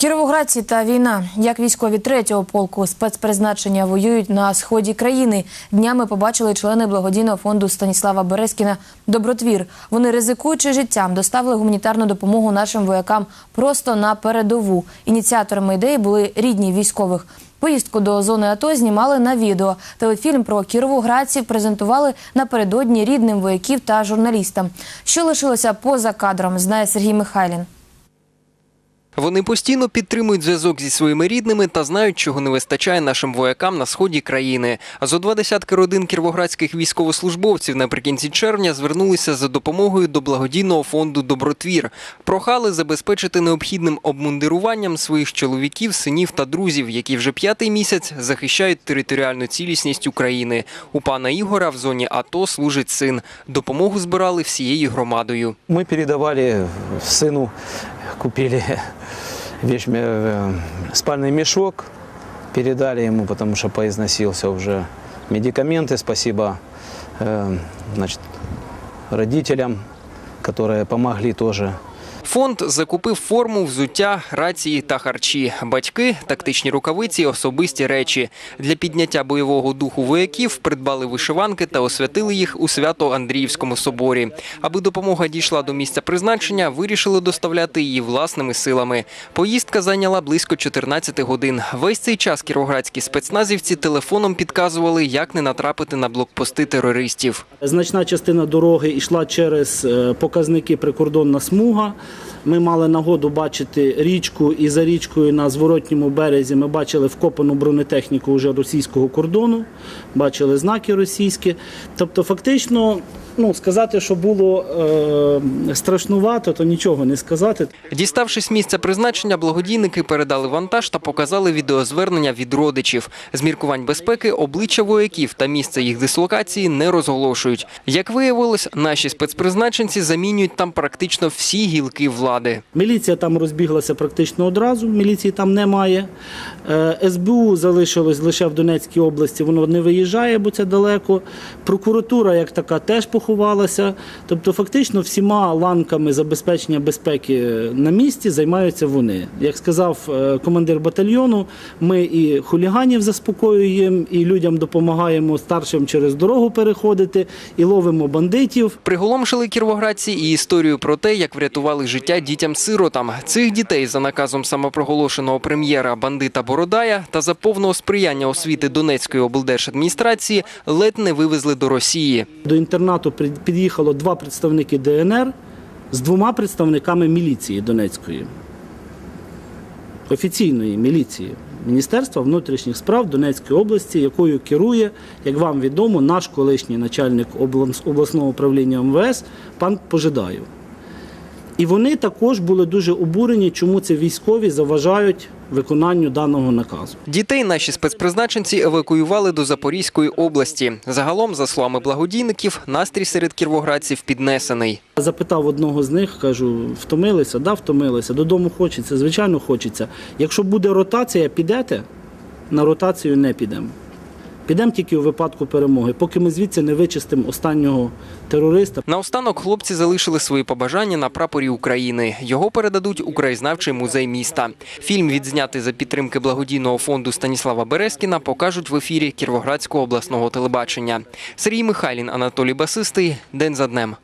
Кіровоградці та війна. Як військові третього полку спецпризначення воюють на сході країни. Днями побачили члени благодійного фонду Станіслава Березкіна Добротвір. Вони ризикуючи життям, доставили гуманітарну допомогу нашим воякам просто на передову. Ініціаторами ідеї були рідні військових. Поїздку до зони АТО знімали на відео. Телефільм про кіровоградців презентували напередодні рідним вояків та журналістам. Що лишилося поза кадром, знає Сергій Михайлін. Вони постійно підтримують зв'язок зі своїми рідними та знають, чого не вистачає нашим воякам на сході країни. А зо два десятки родин кіровоградських військовослужбовців наприкінці червня звернулися за допомогою до благодійного фонду Добротвір. Прохали забезпечити необхідним обмундируванням своїх чоловіків, синів та друзів, які вже п'ятий місяць захищають територіальну цілісність України. У пана Ігора в зоні АТО служить син. Допомогу збирали всією громадою. Мы передавали сыну, купили вещь, э, спальный мешок, передали ему, потому что поизносился уже медикаменты. Спасибо э, значит, родителям, которые помогли тоже Фонд закупив форму, взуття, рації та харчі, батьки, тактичні рукавиці, особисті речі. Для підняття бойового духу вояків придбали вишиванки та освятили їх у Свято-Андріївському соборі. Аби допомога дійшла до місця призначення, вирішили доставляти її власними силами. Поїздка зайняла близько 14 годин. Весь цей час кіровоградські спецназівці телефоном підказували, як не натрапити на блокпости терористів. Значна частина дороги йшла через е, показники прикордонна смуга. Ми мали нагоду бачити річку, і за річкою на зворотньому березі ми бачили вкопану бронетехніку вже російського кордону, бачили знаки російські. Тобто, фактично, ну сказати, що було е, страшнувато, то нічого не сказати. Діставшись місця призначення, благодійники передали вантаж та показали відеозвернення від родичів. З міркувань безпеки обличчя вояків та місце їх дислокації не розголошують. Як виявилось, наші спецпризначенці замінюють там практично всі гілки влади. Міліція там розбіглася практично одразу, міліції там немає. Е, СБУ залишилось лише в Донецькій області, воно не виїжджає, бо це далеко. Прокуратура як така теж поховалася. Тобто, фактично, всіма ланками забезпечення безпеки на місці займаються вони. Як сказав е, командир батальйону, ми і хуліганів заспокоюємо, і людям допомагаємо старшим через дорогу переходити, і ловимо бандитів. Приголомшили кіровоградці і історію про те, як врятували життя дітям-сиротам. Цих дітей за наказом самопроголошеного прем'єра бандита Бородая та за повного сприяння освіти Донецької облдержадміністрації ледь не вивезли до Росії. До інтернату під'їхало два представники ДНР з двома представниками міліції Донецької, офіційної міліції Міністерства внутрішніх справ Донецької області, якою керує, як вам відомо, наш колишній начальник обласного управління МВС пан Пожидаєв. І вони також були дуже обурені, чому це військові заважають виконанню даного наказу. Дітей наші спецпризначенці евакуювали до Запорізької області. Загалом, за словами благодійників, настрій серед кіровоградців піднесений. Запитав одного з них, кажу, втомилися? Да, втомилися. Додому хочеться, звичайно, хочеться. Якщо буде ротація, підете? На ротацію не підемо. Підемо тільки у випадку перемоги, поки ми звідси не вичистимо останнього терориста. Наостанок хлопці залишили свої побажання на прапорі України. Його передадуть у краєзнавчий музей міста. Фільм, відзнятий за підтримки благодійного фонду Станіслава Березкіна, покажуть в ефірі Кіровоградського обласного телебачення. Сергій Михайлін, Анатолій Басистий. День за днем.